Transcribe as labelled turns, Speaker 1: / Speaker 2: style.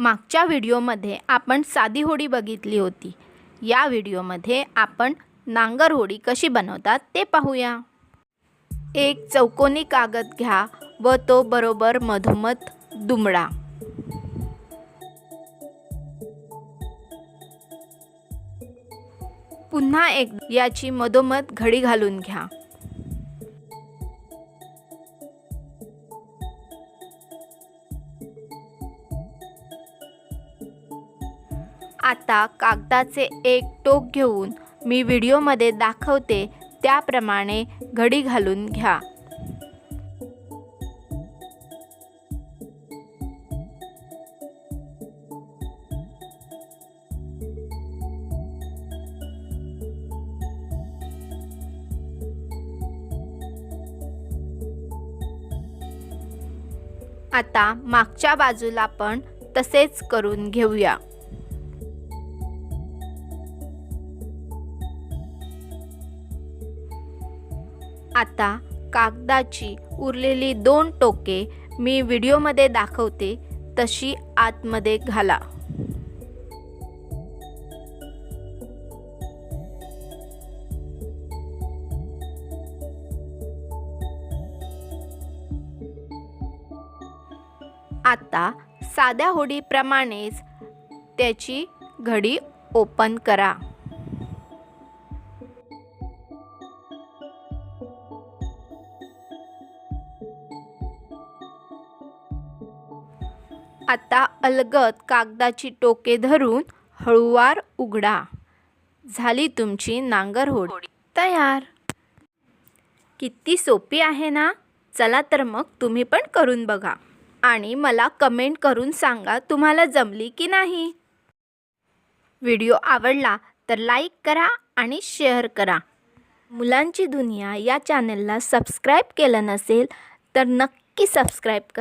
Speaker 1: मागच्या व्हिडिओमध्ये आपण साधी होडी बघितली होती. या व्हिडिओमध्ये आपण नांगर होडी कशी बनवतात ते पाहूया. एक चौकोनी कागद घ्या व तो बरोबर मधोमध दुमडा. पुन्हा एक याची मधोमध घडी घालून घ्या. आता कागदाचे एक टोक घेऊन मी व्हिडिओमध्ये दाखवते त्याप्रमाणे घडी घालून घ्या. आता मागच्या बाजूला पण तसेच करून घेऊया. आता कागदाची उरलेली दोन टोके मी व्हिडिओमध्ये दाखवते तशी आतमध्ये घाला. आता साध्या होडीप्रमाणेच त्याची घडी ओपन करा. आता अलगद कागदाची टोके धरून हळूवार उघडा. झाली तुमची नांगर होडी. तयार. किती सोपी आहे ना? चला तर मग तुम्ही पण करून बघा. आणि मला कमेंट करून सांगा तुम्हाला जमली की नाही. व्हिडिओ आवडला तर लाईक करा आणि शेअर करा. मुलांची दुनिया या चॅनलला सबस्क्राईब केलं नसेल तर नक्की सबस्क्राईब करा.